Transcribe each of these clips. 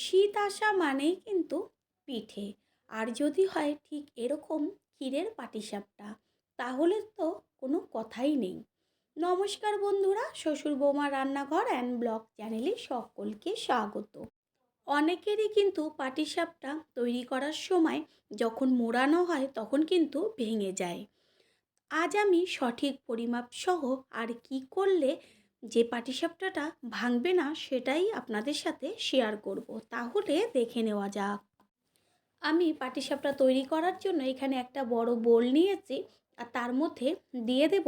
শীত আসা মানেই কিন্তু পিঠে। আর যদি হয় ঠিক এরকম ক্ষীরের পাটিসাপটা, তাহলে তো কোনো কথাই নেই। নমস্কার বন্ধুরা, শ্বশুর বৌমা রান্নাঘর অ্যান্ড ব্লগ চ্যানেলে সকলকে স্বাগত। অনেকেরই কিন্তু পাটিসাপটা তৈরি করার সময় যখন মোড়ানো হয় তখন কিন্তু ভেঙে যায়। আজ আমি সঠিক পরিমাপ সহ আর কি করলে যে পাটিসাপটাটা ভাঙবে না, সেটাই আপনাদের সাথে শেয়ার করব। তাহলে দেখে নেওয়া যাক। আমি পাটিসাপটা তৈরি করার জন্য এখানে একটা বড় বোল নিয়েছি আর তার মধ্যে দিয়ে দেব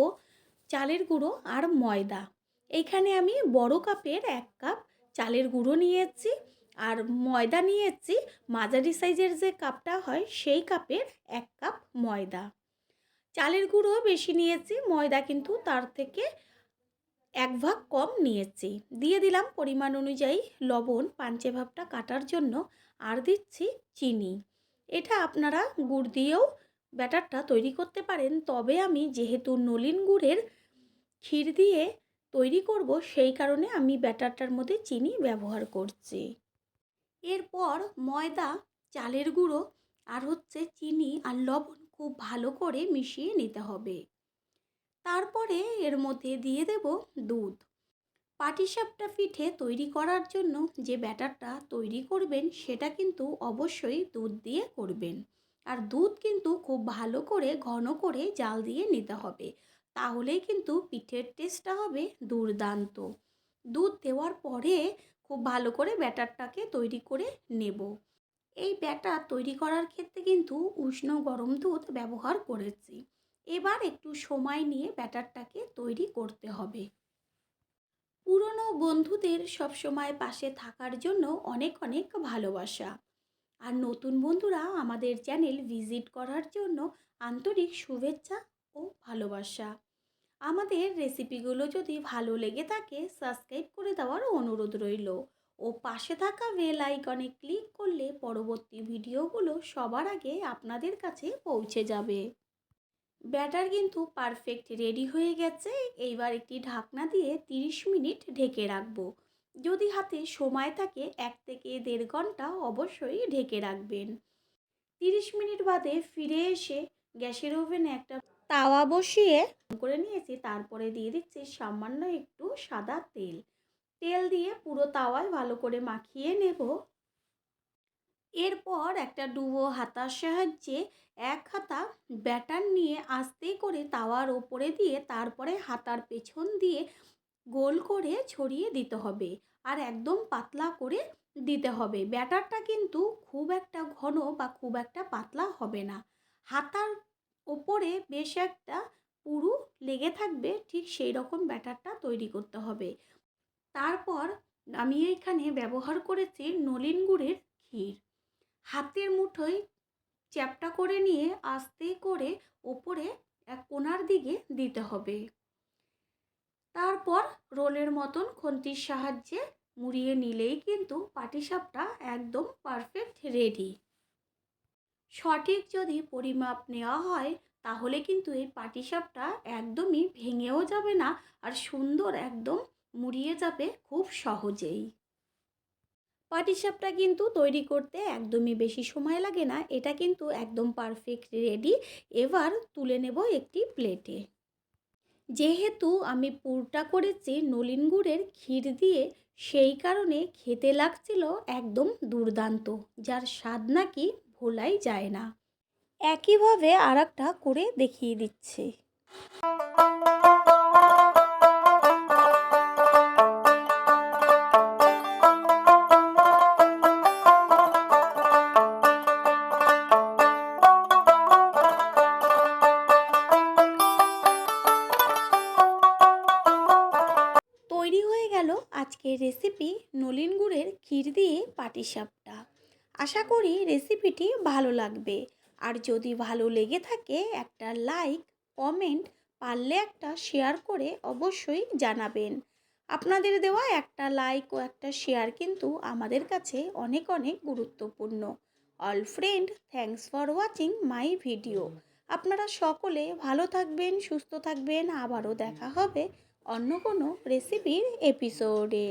চালের গুঁড়ো আর ময়দা। এইখানে আমি বড় কাপের এক কাপ চালের গুঁড়ো নিয়েছি আর ময়দা নিয়েছি, মাঝারি সাইজের যে কাপটা হয় সেই কাপের এক কাপ ময়দা। চালের গুঁড়ো বেশি নিয়েছি, ময়দা কিন্তু তার থেকে এক ভাগ কম নিয়েছি। দিয়ে দিলাম পরিমাণ অনুযায়ী লবণ, পাঞ্চে ভাবটা কাটার জন্য আর দিচ্ছি চিনি। এটা আপনারা গুড় দিয়েও ব্যাটারটা তৈরি করতে পারেন। তবে আমি যেহেতু নলিন গুড়ের ক্ষীর দিয়ে তৈরি করব, সেই কারণে আমি ব্যাটারটার মধ্যে চিনি ব্যবহার করছি। এরপর ময়দা, চালের গুঁড়ো আর হচ্ছে চিনি আর লবণ খুব ভালো করে মিশিয়ে নিতে হবে। তারপরে এর মধ্যে দিয়ে দেব দুধ। পাটিসাপটা পিঠে তৈরি করার জন্য যে ব্যাটারটা তৈরি করবেন, সেটা কিন্তু অবশ্যই দুধ দিয়ে করবেন। আর দুধ কিন্তু খুব ভালো করে, ঘন করে জাল দিয়ে নিতে হবে। তাহলেই কিন্তু পিঠের টেস্টটা হবে দুর্দান্ত। দুধ দেওয়ার পরে খুব ভালো করে ব্যাটারটাকে তৈরি করে নেব। এই ব্যাটার তৈরি করার ক্ষেত্রে কিন্তু উষ্ণ গরম দুধ ব্যবহার করেছি। এবার একটু সময় নিয়ে ব্যাটারটাকে তৈরি করতে হবে। পুরনো বন্ধুদের সবসময় পাশে থাকার জন্য অনেক অনেক ভালোবাসা। আর নতুন বন্ধুরা আমাদের চ্যানেল ভিজিট করার জন্য আন্তরিক শুভেচ্ছা ও ভালোবাসা। আমাদের রেসিপিগুলো যদি ভালো লেগে থাকে, সাবস্ক্রাইব করে দেওয়ার অনুরোধ রইল। ও পাশে থাকা বেল আইকনে ক্লিক করলে পরবর্তী ভিডিওগুলো সবার আগে আপনাদের কাছে পৌঁছে যাবে। ব্যাটার কিন্তু পারফেক্ট রেডি হয়ে গেছে। এইবার একটি ঢাকনা দিয়ে 30 মিনিট ঢেকে রাখব। যদি হাতে সময় থাকে, এক থেকে দেড় ঘণ্টা অবশ্যই ঢেকে রাখবেন। 30 মিনিট বাদে ফিরে এসে গ্যাসের ওভেনে একটা তাওয়া বসিয়ে করে নিয়েছি। তারপরে দিয়ে দিচ্ছি সামান্য একটু সাদা তেল। তেল দিয়ে পুরো তাওয়ায় ভালো করে মাখিয়ে নেব। এরপর একটা ডুবো হাতার সাহায্যে এক হাতা ব্যাটার নিয়ে আস্তে করে তাওয়ার ওপরে দিয়ে তারপরে হাতার পেছন দিয়ে গোল করে ছড়িয়ে দিতে হবে আর একদম পাতলা করে দিতে হবে। ব্যাটারটা কিন্তু খুব একটা ঘন বা খুব একটা পাতলা হবে না। হাতার ওপরে বেশ একটা পুরু লেগে থাকবে, ঠিক সেই রকম ব্যাটারটা তৈরি করতে হবে। তারপর আমি এখানে ব্যবহার করেছি নলিন গুড়ের ক্ষীর। হাতের মুঠোয় চ্যাপটা করে নিয়ে আস্তে করে ওপরে এক কোনার দিকে দিতে হবে। তারপর রোলের মতন খন্তির সাহায্যে মুড়িয়ে নিলেই কিন্তু পাটিসাপটা একদম পারফেক্ট রেডি। সঠিক যদি পরিমাপ নেওয়া হয়, তাহলে কিন্তু এই পাটিসাপটা একদমই ভেঙেও যাবে না আর সুন্দর একদম মুড়িয়ে যাবে খুব সহজেই। পাটিসাপটা কিন্তু তৈরি করতে একদমই বেশি সময় লাগে না। এটা কিন্তু একদম পারফেক্ট রেডি এবার তুলে নেব একটি প্লেটে যেহেতু আমি পুরটা করেছি নলিন গুড়ের ক্ষীর দিয়ে, সেই কারণে খেতে লাগছিল একদম দুর্দান্ত, যার স্বাদ নাকি ভোলাই যায় না। একইভাবে আর করে দেখিয়ে দিচ্ছে। আজকের রেসিপি নলিন গুড়ের ক্ষীর দিয়ে পাটিসাপটা আশা করি রেসিপিটি ভালো লাগবে। আর যদি ভালো লেগে থাকে একটা লাইক কমেন্ট পারলে একটা শেয়ার করে অবশ্যই জানাবেন। আপনাদের দেওয়া একটা লাইক ও একটা শেয়ার কিন্তু আমাদের কাছে অনেক অনেক গুরুত্বপূর্ণ। All friend thanks for watching my video আপনারা সকলে ভালো থাকবেন, সুস্থ থাকবেন। আবারও দেখা হবে অন্য কোনো রেসিপির এপিসোডে